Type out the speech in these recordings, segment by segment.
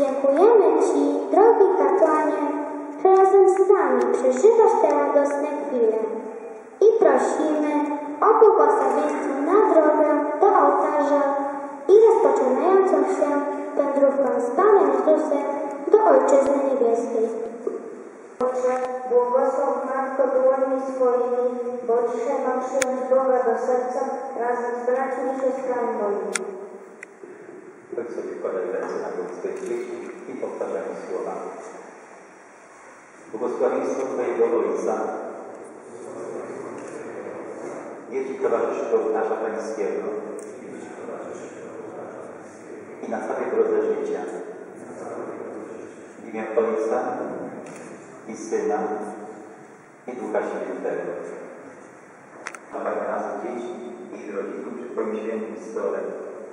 Dziękujemy Ci, drogi kapłanie, że razem z nami przeżywasz te radosne chwile. I prosimy o błogosławieństwo na drogę do ołtarza i rozpoczynającą się wędrówką z Panem Jezusem do Ojczyzny Niebieskiej. Boże, błogosław Matko dłońmi swoimi, bo trzeba przyjąć Boga do serca razem z braćmi i siostrami Weź sobie wkładaj ręce na głowę swoich dzieci i powtarzamy słowa. Błogosławieństwo Twojego Ojca niech Ci towarzyszy do ołtarza Pańskiego i na całej drodze życia. W imię Ojca i Syna i Ducha Świętego. Dawaj nas dzieci i rodziców przy świętym stole,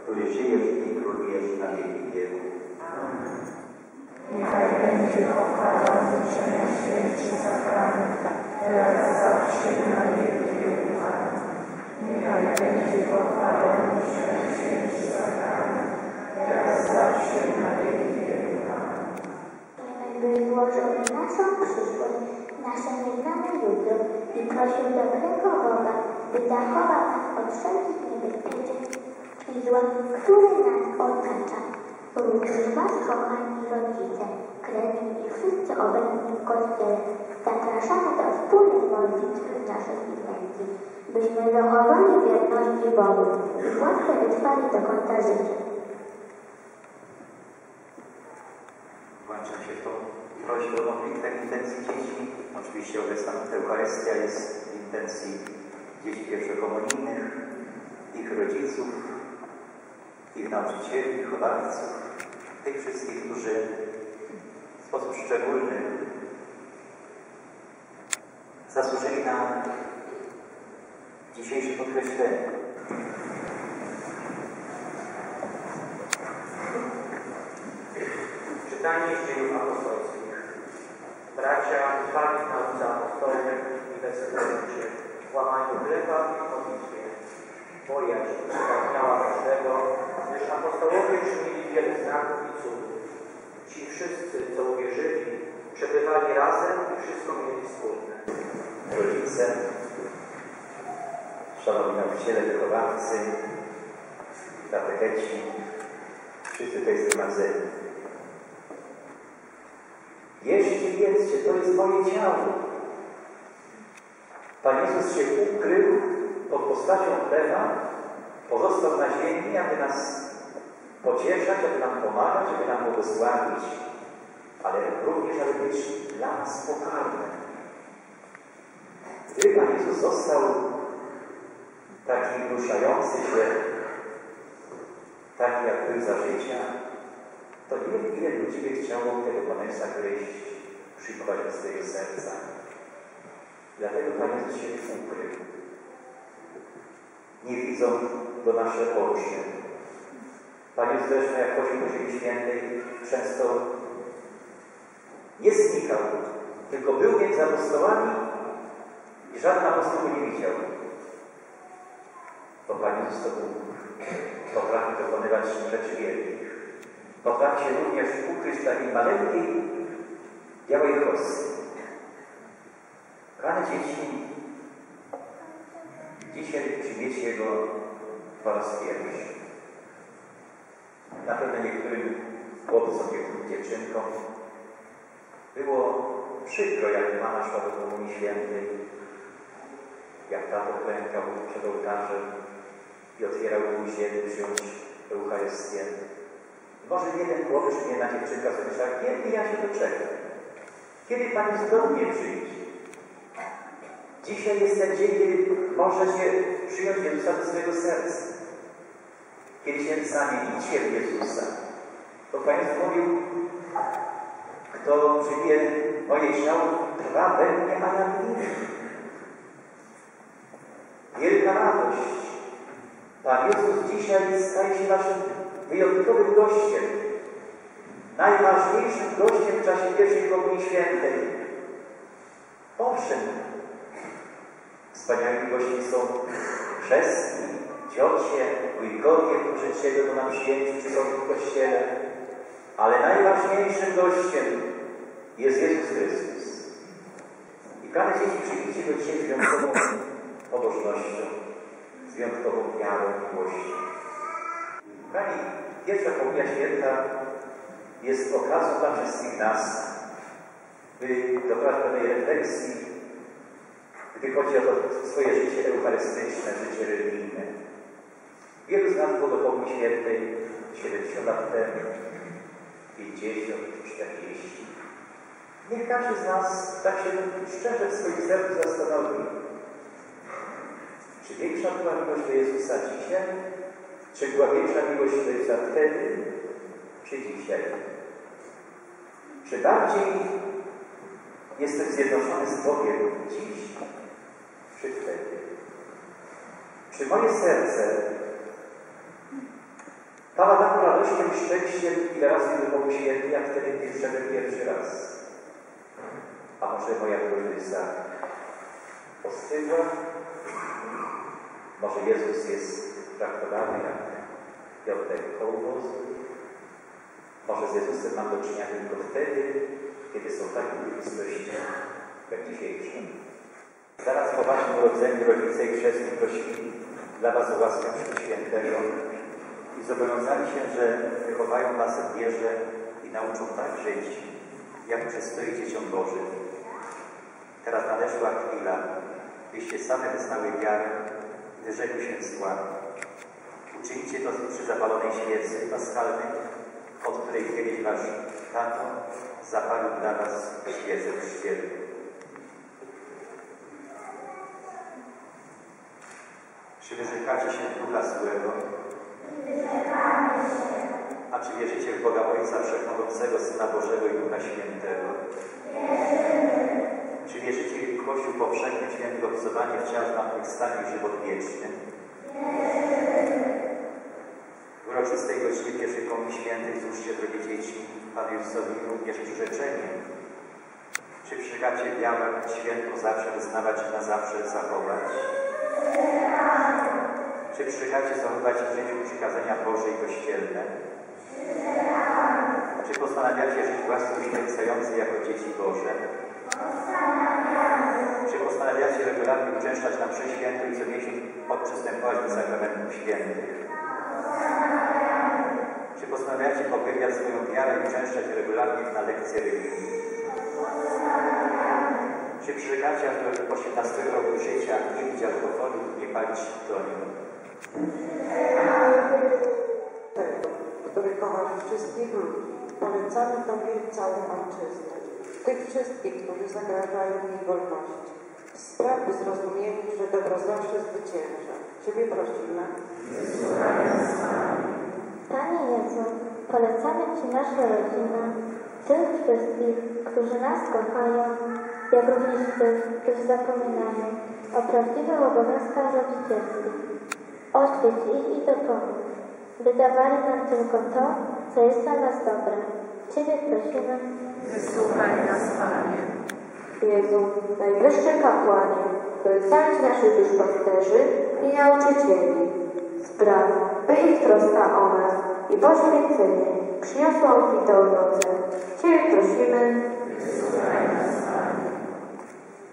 który żyjesz i królujesz na wieki wieków. Niechaj będzie pochwalony Przenajświętszy Sakrament, teraz zawsze na wieki wieków. Niechaj będzie pochwalony Przenajświętszy Sakrament, teraz zawsze na wieki wieków. By złożył naszą przyszłość, nasze nieznane jutro i prosił dobrego Boga, by zachował nas od wszelkich niebezpieczeństw zła, które nas otacza. Również Was, kochani rodzice, krewni i wszyscy obecni w Kościele, zapraszamy do wspólnej modlitwy z naszych intencji, byśmy zachowali wierności Bogu i łaskę wytrwali do końca życia. Włączam się w tą prośbę o modlitwę intencji dzieci. Oczywiście obecna Eucharystia jest w intencji dzieci pierwszokomunijnych, ich rodziców, ich nauczycieli, wychowawców, tych wszystkich, którzy w sposób szczególny zasłużyli na dzisiejsze podkreślenie. Czytanie z dziejów apostolskich. Bracia trwali w nauce apostolnych i weselniczy, łamaniu chleba i modlitwie. Bojaźń przepełniała każdego, gdyż apostołowie czynili wiele znaków i cudów. Ci wszyscy, co uwierzyli, przebywali razem i wszystko mieli wspólne. rodzice, szanowni nauczyciele, wychowawcy, katecheci, wszyscy tutaj zgromadzeni. Jeszcie, jedzcie, to jest moje ciało. Pan Jezus się ukrył pod postacią chleba, pozostał na ziemi, aby nas pocieszać, aby nam pomagać, aby nam błogosławić, ale również, aby być dla nas pokarmem. Gdy Pan Jezus został taki ruszający się, taki jak był za życia, to nie wiem, ile ludzi by chciało tego Pana Jezusa gryźć, przyjmować do swojego serca. Dlatego Pan Jezus się ukrył. Nie widzą do nasze oczy. Pan Jezus zresztą, jak chodził po Ziemi Świętej, często nie znikał, tylko był między apostołami i żaden apostoł nie widział. Bo Pan Jezus to był potrafi dokonywać rzeczy wielkich. Potrafi się również ukryć takiej maleńkiej, białej chosty. Kochane dzieci, dzisiaj przyjmiecie Go po raz pierwszy. Na pewno niektórym chłopcom, dziewczynkom było przykro, jak mama szła do Komunii Świętej, jak tato klękał przed ołtarzem i otwierał buzię, by przyjąć Eucharystię. Może jeden czy jedna dziewczynka myślała, kiedy ja się doczekam? Kiedy Pan Jezus do mnie przyjdzie? Dzisiaj jest ten dzień, kiedy możecie przyjąć Jezusa do swojego serca. Kiedy się zamienicie w Jezusa. To Pan Jezus mówił, kto przyjmie moje ciało, trwa we mnie, a ja. Wielka radość. Pan Jezus dzisiaj staje się naszym wyjątkowym gościem. Najważniejszym gościem w czasie pierwszej Komunii Świętej. Owszem, wspaniałymi gośćmi są chrzestni, ciocie, wujkowie, którzy Ciebie na przyjęciu czy są w Kościele, ale najważniejszym gościem jest Jezus Chrystus. I Kochane dzieci, go dzisiaj z wyjątkową pobożnością, z wyjątkową wiarą i miłością. Kochani, pierwsza Komunia Święta jest okazją dla wszystkich nas, by dokonać pewnej refleksji, gdy chodzi o to swoje życie eucharystyczne, życie religijne. Wielu z nas było do Komunii Świętej 70 lat temu, 50, 40. Niech każdy z nas tak się szczerze w swoim sercu zastanowi, czy większa była miłość do Jezusa dzisiaj, czy była większa miłość do Jezusa wtedy, czy dzisiaj? Czy bardziej jestem zjednoczony z Bogiem dziś, czy wtedy? Czy moje serce pała taką radością i szczęściem, ile razy Bogu święty, jak wtedy, kiedy wszedłem pierwszy raz? A może moja miłość ostygła? Może Jezus jest traktowany jak Piotrek kołowóz? Może z Jezusem mam do czynienia tylko wtedy, kiedy są takie bliskości jak dzisiejsze. Zaraz po Waszym urodzeniu rodzice i chrzestni prosili dla Was o łaskę Świętego i zobowiązali się, że wychowają Was w wierze i nauczą tak żyć, jak przystoi dzieciom Bożym. Teraz nadeszła chwila, byście same wyznały wiarę, wyrzekły się zła. Uczyńcie to przy zapalonej świecy paschalnej, od której kiedyś Wasz tato zapalił dla Was świecę chrzcielną. Czy wyrzekacie się Ducha Złego? A czy wierzycie w Boga Ojca Wszechmogącego, Syna Bożego i Ducha Świętego? Czy wierzycie w Kościół powszechny, święty obcowanie w ciał zmartwychwstaniu i żywot wieczny? W uroczystej godzinie pierwszej Komunii Świętej złóżcie, drogie dzieci, Panu Jezusowi również przyrzeczenie. Czy przygacie wiarę świętą zawsze wyznawać i na zawsze zachować? Czy przygacie zachować w życiu przykazania Boże i kościelne? Czy postanawiacie żyć własnie uświęcający jako dzieci Boże? Czy postanawiacie regularnie uczęszczać na mszę świętą i co miesiąc odprzystępować do sakramentów świętych? Czy postanawiacie pogłębiać swoją wiarę i uczęszczać regularnie na lekcje religii? Czy przyrzekacie aż do 18 roku życia nie pić alkoholu, nie palić tytoniu? Który kochasz wszystkich ludzi, polecamy Tobie całą ojczyznę, tych wszystkich, którzy zagrażają jej wolności. Spraw zrozumieli, że dobro zawsze zwycięża. Ciebie prosimy. Panie Jezu, polecamy Ci nasze rodziny, tych wszystkich, którzy nas kochają, jak również tych, którzy zapominają o prawdziwych obowiązkach rodzicielskich. Oświeć ich i dopomóż, by dawali nam tylko to, co jest dla nas dobre. Ciebie prosimy. Wysłuchaj nas, Panie. Jezu, najwyższy kapłanie, polecając naszych duszpasterzy i nauczycieli, spraw, by ich troska o nas i poświęcenie przyniosła obfite owoce. Ciebie prosimy,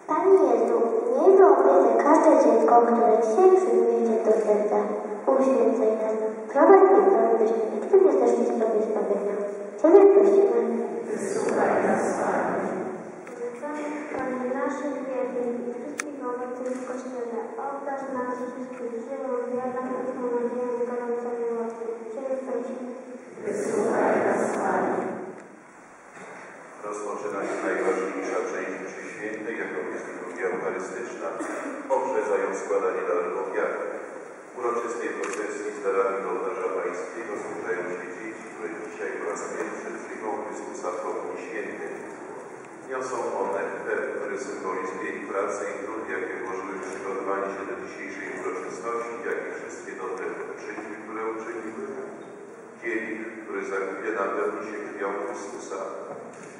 Panie Jezu, miej do opiece każde dziecko, które dzisiaj przyjmuje do serca. Uświęcaj nas, prowadź i spraw, byśmy nigdy nie zeszli z Tobie zbawienia. Ciebie prosimy. Panie naszych wiernych i wszystkich obecnych w Kościele, obdarz nas wszystkich żyją, wiarą, mocną nadzieją i gorącą miłością. Ciebie prosimy. Rozpoczyna się najważniejsza część mszy świętej, jaką jest liturgia eucharystyczna, poprzedzając składanie darów ofiary. Uroczystej procesji z darami do ołtarza pańskiego zbliżają się dzieci, które dzisiaj po raz pierwszy przyjmą Chrystusa w Komunii Świętej. Niosą one ten, który symbolizuje ich pracę i trud, jakie włożyły przygotowanie się do dzisiejszej uroczystości, jak i wszystkie dobre uczynki, które uczyniły. Kielich, który za chwilę napełni się krwią Chrystusa.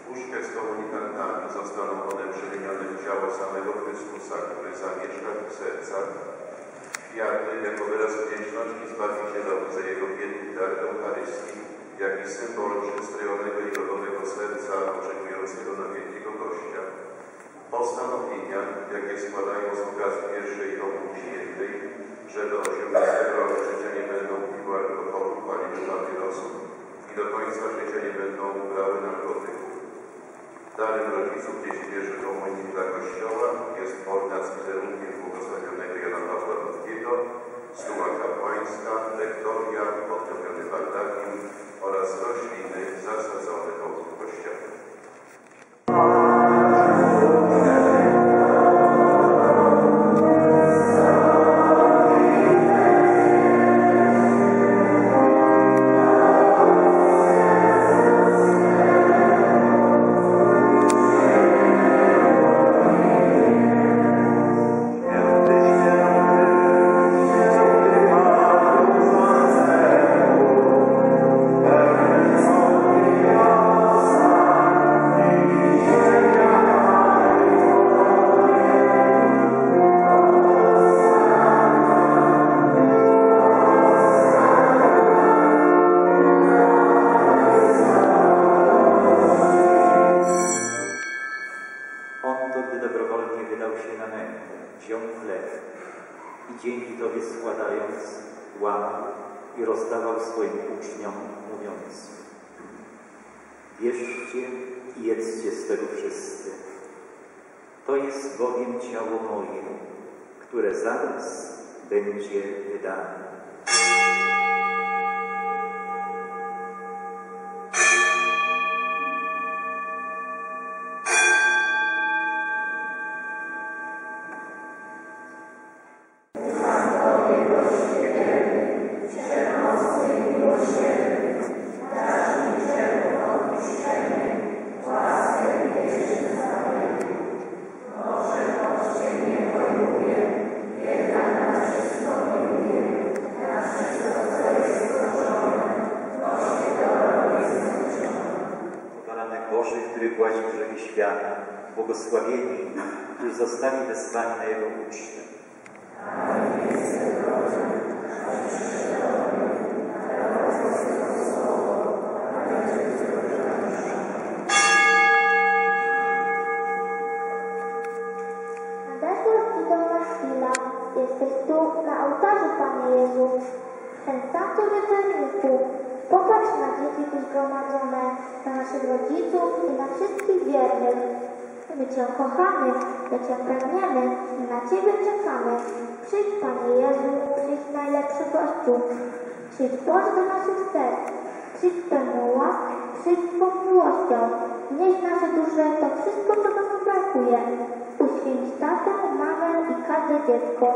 Puszkę z komunikantami zostaną one przemienione w ciało samego Chrystusa, który zamieszka w ich Kwiaty jako wyraz wdzięczności Zbawicielowi za Jego biedny dar Eucharystii, jak i symbol przystrojonego i godowego serca oczekującego na wielkiego gościa. Postanowienia, jakie składają z okazji pierwszej Komunii Świętej, że do 18 roku życia nie będą piły alkoholu, paliły papierosów i do końca życia nie będą brały narkotyków. Darem rodziców dzieci bierze komunii dla Kościoła jest ornat z wizerunkiem błogosławionego Jana Pawła Schumacher, Weinstein, Lektoria, Octavio de Baldacchi, Bierzcie i jedzcie z tego wszyscy. To jest bowiem ciało moje, które zaraz będzie wydane. Zostali wezwani na Jego ucztę. Nadeszła chwila. Jesteś tu na ołtarzu, Panie Jezu. Ten wieczorniku. Popatrz na dzieci tu zgromadzone, na naszych rodziców i na wszystkich. My Cię kochamy, my Cię pragniemy na Ciebie czekamy. Przyjdź, Panie Jezu, przyjdź najlepszy gościu. Przyjdź Boże do naszych serc. Przyjdź pełną łask, przyjdź Twą miłością. Nieś nasze dusze to wszystko, czego nam brakuje. Uświęć tatę, mamę i każde dziecko.